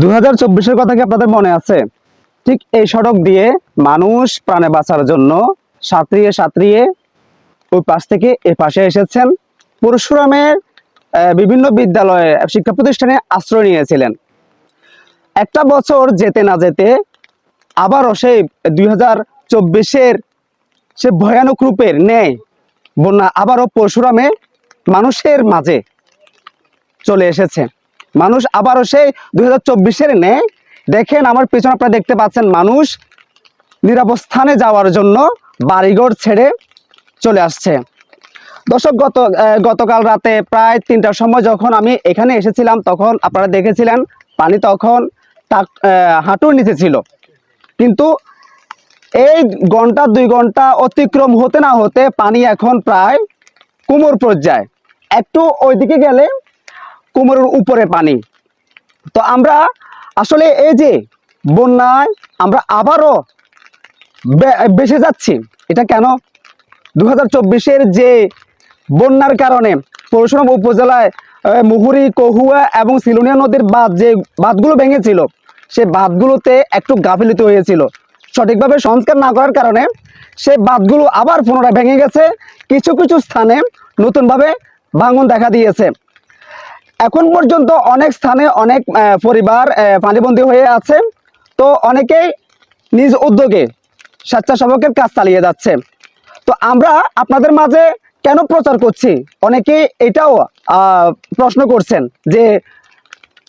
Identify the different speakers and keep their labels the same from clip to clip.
Speaker 1: দু চব্বিশের কথা কি আপনাদের মনে আছে? ঠিক এই সড়ক দিয়ে মানুষ প্রাণে বাঁচার জন্য সাঁতরিয়ে সাঁতরিয়ে ওই পাশ থেকে এ পাশে এসেছেন। পরশুরামের বিভিন্ন বিদ্যালয়ে শিক্ষা প্রতিষ্ঠানে আশ্রয় নিয়েছিলেন। একটা বছর যেতে না যেতে আবারও সেই দুই হাজার চব্বিশের সে ভয়ানক রূপের ন্যায় বন্যা আবারও পরশুরামে মানুষের মাঝে চলে এসেছে। মানুষ আবারও সেই দুই হাজার চব্বিশের নেয় দেখেন আমার পেছনে আপনারা দেখতে পাচ্ছেন মানুষ নিরাবস্থানে যাওয়ার জন্য বাড়িঘর ছেড়ে চলে আসছে। দর্শক, গত গতকাল রাতে প্রায় তিনটার সময় যখন আমি এখানে এসেছিলাম, তখন আপনারা দেখেছিলেন পানি তখন হাঁটুর নিচে ছিল। কিন্তু এই ঘণ্টা, দুই ঘণ্টা অতিক্রম হতে না হতে পানি এখন প্রায় কোমর পর্যায়ে। একটু ওইদিকে গেলে কোমরের উপরে পানি। তো আমরা আসলে এই যে বন্যায় আমরা আবারও বেসে যাচ্ছি। এটা কেন? দু হাজার যে বন্যার কারণে পরশুরাম উপজেলায় মুহুরি, কহুয়া এবং সিলুনিয়া নদীর বাঁধ যে বাঁধগুলো ভেঙেছিল, সে বাঁধগুলোতে একটু গাফিলিত হয়েছিল। সঠিকভাবে সংস্কার না করার কারণে সে বাঁধগুলো আবার পুনরায় ভেঙে গেছে। কিছু কিছু স্থানে নতুনভাবে ভাঙন দেখা দিয়েছে। এখন পর্যন্ত অনেক স্থানে অনেক পরিবার পানিবন্দী হয়ে আছে। তো অনেকেই নিজ উদ্যোগে স্বেচ্ছাসেবকের কাজ চালিয়ে যাচ্ছে। তো আমরা আপনাদের মাঝে কেন প্রচার করছি? অনেকে এটাও প্রশ্ন করছেন যে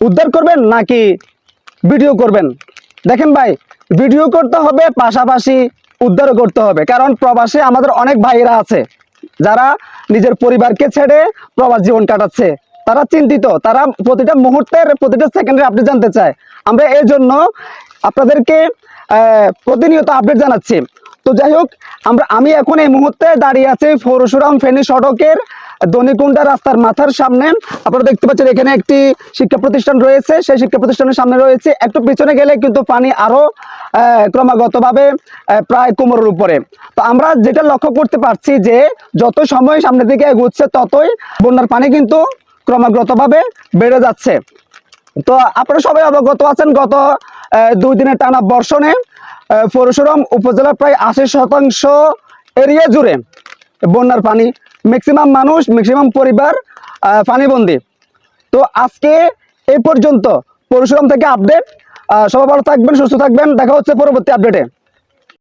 Speaker 1: উদ্ধার করবেন নাকি ভিডিও করবেন? দেখেন ভাই, ভিডিও করতে হবে, পাশাপাশি উদ্ধারও করতে হবে। কারণ প্রবাসে আমাদের অনেক ভাইয়েরা আছে, যারা নিজের পরিবারকে ছেড়ে প্রবাস জীবন কাটাচ্ছে। তারা চিন্তিত তারা প্রতিটা মুহূর্তের প্রতিটা সেকেন্ডে আপডেট জানতে চায়। আমরা এই জন্য আপনাদেরকে প্রতিনিয়ত আপডেট জানাচ্ছি। তো যাই হোক আমরা আমি এখন এই মুহূর্তে দাঁড়িয়ে আছি পরশুরাম ফেনী সড়কের দনিকুন্ডা রাস্তার মাথার সামনে। আপনারা দেখতে পাচ্ছেন এখানে একটি শিক্ষা প্রতিষ্ঠান রয়েছে। সেই শিক্ষা প্রতিষ্ঠানের সামনে রয়েছে। একটু পিছনে গেলে কিন্তু পানি আরও আহ, ক্রমাগতভাবে প্রায় কোমরের উপরে। তো আমরা যেটা লক্ষ্য করতে পারছি যে যত সময় সামনের দিকে এগোচ্ছে ততই বন্যার পানি কিন্তু ক্রমাগতভাবে বেড়ে যাচ্ছে। তো আপনারা সবাই অবগত আছেন, গত দুই দিনের টানা বর্ষণে পরশুরাম উপজেলার প্রায় আশি শতাংশ এরিয়া জুড়ে বন্যার পানি ম্যাক্সিমাম মানুষ ম্যাক্সিমাম পরিবার পানিবন্দী। তো আজকে এই পর্যন্ত পরশুরাম থেকে আপডেট সবাই ভালো থাকবেন, সুস্থ থাকবেন। দেখা হচ্ছে পরবর্তী আপডেটে